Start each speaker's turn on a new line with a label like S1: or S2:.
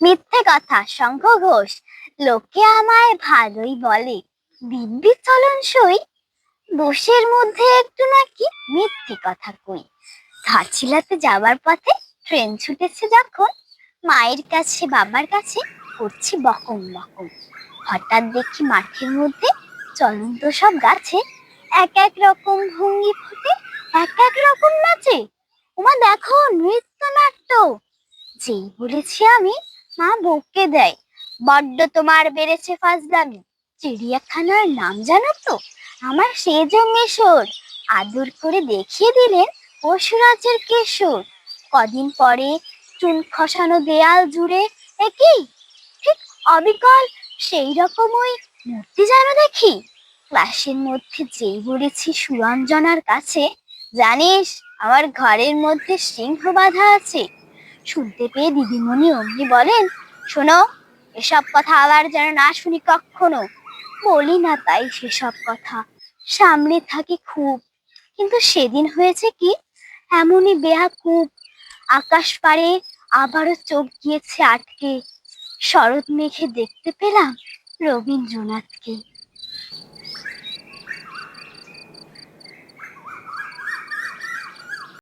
S1: মিথ্যে কথা, শঙ্খ ঘোষ। লোকে আমায় ভালোই বলে। দিব্যি চলন সই। দোষের মধ্যে একটু নাকি মিথ্যে কথা কই। ঘাটশিলাতে যাবার পথে ট্রেন ছুটেছে যখন। মায়ের কাছে, বাবার কাছে করছি বকম বকম হঠাৎ দেখি মাঠের মধ্যে চলন্ত সব গাছে এক এক রকম ভঙ্গি ফুটে, এক এক রকম নাচে। ওমা দেখো নৃত্য নাট্য। যেই বলেছি আমি মা বকে দেয়। বড্ড তোমার বেড়েছে ফাজলামি। চিড়িয়াখানার নাম জানো তো? আমার সেজ মেশর। আদর করে দেখিয়ে দিলেন পশুরাজের কেশর। কদিন পরে চুন খসানো দেয়াল জুড়ে একই ঠিক অবিকল সেই রকম ওই মূর্তি যেন দেখি? ক্লাসের মধ্যে যেই বলেছি সুরঞ্জনার কাছে, জানিস আমার ঘরের মধ্যে সিংহ বাঁধা আছে। শুনতে পেয়ে দিদিমণি অমনি বলেন, শোনো, এসব কথা আবার যেন না শুনি কখনো। বলি না তাই সেসব কথা। সামনে থাকি খুব, কিন্তু সেদিন হয়েছে কি? এমনই বেয়াকুব আকাশ পারে আবারও চোখ গিয়েছে আটকে। শরৎ মেঘে দেখতে পেলাম রবীন্দ্রনাথকে।